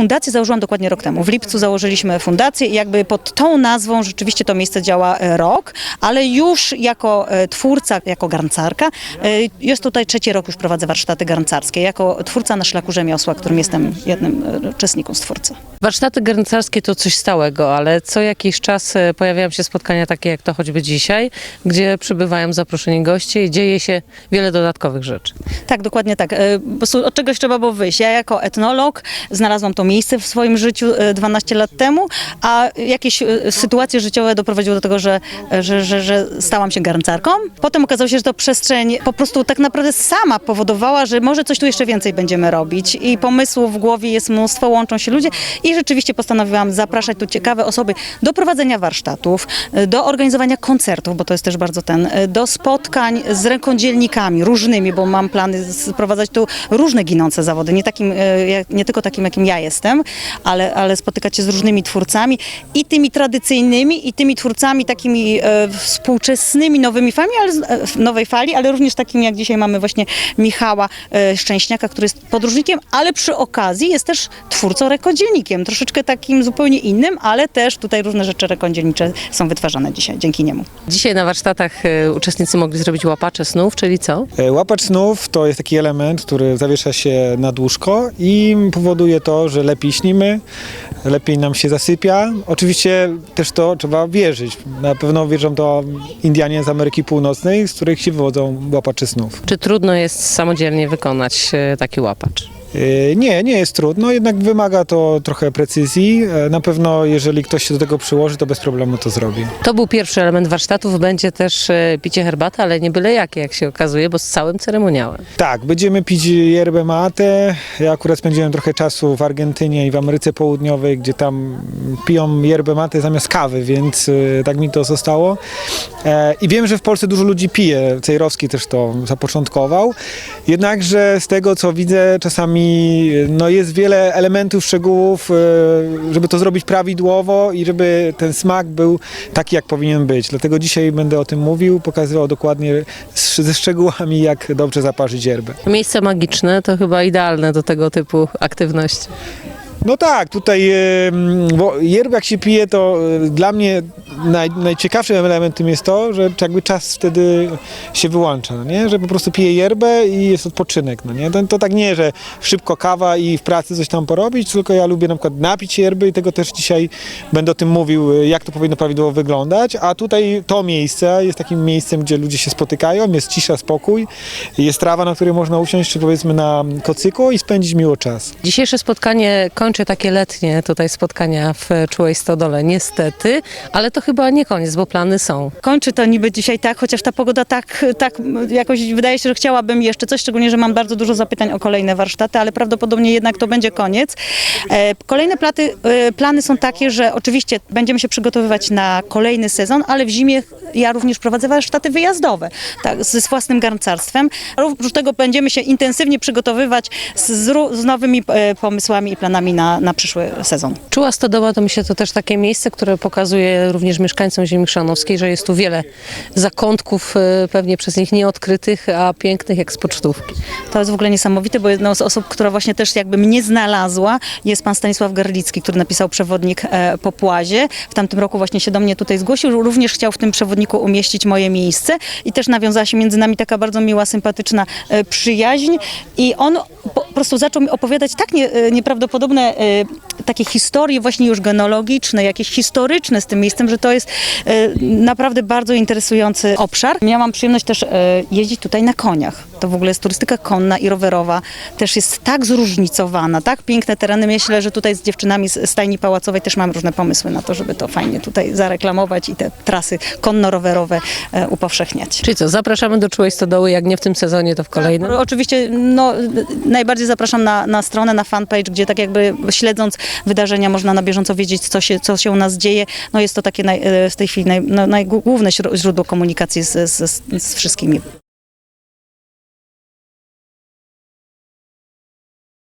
Fundację założyłam dokładnie rok temu. W lipcu założyliśmy fundację i jakby pod tą nazwą rzeczywiście to miejsce działa e, rok, ale już jako e, twórca, jako garncarka, e, jest tutaj trzeci rok już prowadzę warsztaty garncarskie, jako twórca na szlaku rzemiosła, którym jestem jednym uczestnikiem z twórcy. Warsztaty garncarskie to coś stałego, ale co jakiś czas pojawiają się spotkania takie jak to choćby dzisiaj, gdzie przybywają zaproszeni goście i dzieje się wiele dodatkowych rzeczy. Tak, dokładnie tak. Po prostu od czegoś trzeba było wyjść. Ja jako etnolog znalazłam to miejsce w swoim życiu e, 12 lat temu, a jakieś e, sytuacje życiowe doprowadziły do tego, że, że, że, że stałam się garncarką. Potem okazało się, że to przestrzeń po prostu tak naprawdę sama powodowała, że może coś tu jeszcze więcej będziemy robić. I pomysłów w głowie jest mnóstwo, łączą się ludzie. I rzeczywiście postanowiłam zapraszać tu ciekawe osoby do prowadzenia warsztatów, e, do organizowania koncertów, bo to jest też bardzo ten, e, do spotkań z rękodzielnikami różnymi, bo mam plany sprowadzać tu różne ginące zawody, nie, takim, e, nie tylko takim, jakim ja jestem, ale, ale spotykać się z różnymi twórcami i tymi tradycyjnymi, i tymi twórcami takimi e, współczesnymi, nowymi falami, ale, e, nowej fali, ale również takimi jak dzisiaj mamy właśnie Michała e, Szczęśniaka, który jest podróżnikiem, ale przy okazji jest też twórcą rekodzielnikiem, troszeczkę takim zupełnie innym, ale też tutaj różne rzeczy rekodzielnicze są wytwarzane dzisiaj dzięki niemu. Dzisiaj na warsztatach e, uczestnicy mogli zrobić łapacze snów, czyli co? E, Łapacz snów to jest taki element, który zawiesza się na łóżko i powoduje to, że lepiej śnimy, lepiej nam się zasypia. Oczywiście też to trzeba wierzyć. Na pewno wierzą to Indianie z Ameryki Północnej, z których się wywodzą łapacze snów. Czy trudno jest samodzielnie wykonać e, taki łapacz? E, Nie, nie jest trudno, jednak wymaga to trochę precyzji. E, Na pewno jeżeli ktoś się do tego przyłoży, to bez problemu to zrobi. To był pierwszy element warsztatów, będzie też e, picie herbaty, ale nie byle jakie, jak się okazuje, bo z całym ceremoniałem. Tak, będziemy pić yerbę mate. Ja akurat spędziłem trochę czasu w Argentynie i w Ameryce Południowej, gdzie tam piją yerbę mate zamiast kawy, więc tak mi to zostało. I wiem, że w Polsce dużo ludzi pije. Cejrowski też to zapoczątkował. Jednakże z tego, co widzę, czasami y, no, jest wiele elementów, szczegółów, y, żeby to zrobić prawidłowo i żeby ten smak był taki, jak powinien być. Dlatego dzisiaj będę o tym mówił, pokazywał dokładnie ze szczegółami, jak dobrze zaparzyć yerbę. Miejsce magiczne to chyba idealne do tego typu aktywności. No tak, tutaj bo jak się pije, to e, dla mnie naj, najciekawszym elementem jest to, że jakby czas wtedy się wyłącza, no nie? że po prostu piję yerbę i jest odpoczynek. No nie? To, to tak nie, że szybko kawa i w pracy coś tam porobić, tylko ja lubię na przykład napić yerby i tego też dzisiaj będę o tym mówił, e, jak to powinno prawidłowo wyglądać, a tutaj to miejsce jest takim miejscem, gdzie ludzie się spotykają, jest cisza, spokój, jest trawa, na której można usiąść, czy powiedzmy na kocyku i spędzić miło czas. Dzisiejsze spotkanie kończy takie letnie tutaj spotkania w Czułej Stodole, niestety, ale to chyba nie koniec, bo plany są. Kończy to niby dzisiaj tak, chociaż ta pogoda tak, tak jakoś wydaje się, że chciałabym jeszcze coś, szczególnie, że mam bardzo dużo zapytań o kolejne warsztaty, ale prawdopodobnie jednak to będzie koniec. E, Kolejne platy, e, plany są takie, że oczywiście będziemy się przygotowywać na kolejny sezon, ale w zimie ja również prowadzę warsztaty wyjazdowe tak, z, własnym garncarstwem. Oprócz tego będziemy się intensywnie przygotowywać z, z nowymi e, pomysłami i planami na, na przyszły sezon. Czuła Stodoła to myślę to też takie miejsce, które pokazuje również mieszkańcom ziemi chrzanowskiej, że jest tu wiele zakątków e, pewnie przez nich nieodkrytych, a pięknych jak z pocztówki. To jest w ogóle niesamowite, bo jedną z osób, która właśnie też jakby mnie znalazła, jest pan Stanisław Garlicki, który napisał przewodnik e, po Płazie. W tamtym roku właśnie się do mnie tutaj zgłosił. Również chciał w tym przewodniku umieścić moje miejsce i też nawiązała się między nami taka bardzo miła, sympatyczna e, przyjaźń. I on po prostu zaczął mi opowiadać tak nie, e, nieprawdopodobne e, takie historie właśnie już genealogiczne, jakieś historyczne z tym miejscem, że to jest e, naprawdę bardzo interesujący obszar. Miałam przyjemność też e, jeździć tutaj na koniach. To w ogóle jest turystyka konna i rowerowa. Też jest tak zróżnicowana, tak piękne tereny. Myślę, że tutaj z dziewczynami z stajni pałacowej też mam różne pomysły na to, żeby to fajnie tutaj zareklamować i te trasy konno-rowerowe e, upowszechniać. Czyli co, zapraszamy do Czułej Stodoły, jak nie w tym sezonie, to w kolejnym. Oczywiście no, najbardziej zapraszam na, na stronę, na fanpage, gdzie tak jakby śledząc wydarzenia można na bieżąco wiedzieć, co się, co się u nas dzieje. No jest to takie naj, e, w tej chwili naj, no, najgłówne źró- źródło komunikacji z, z, z wszystkimi.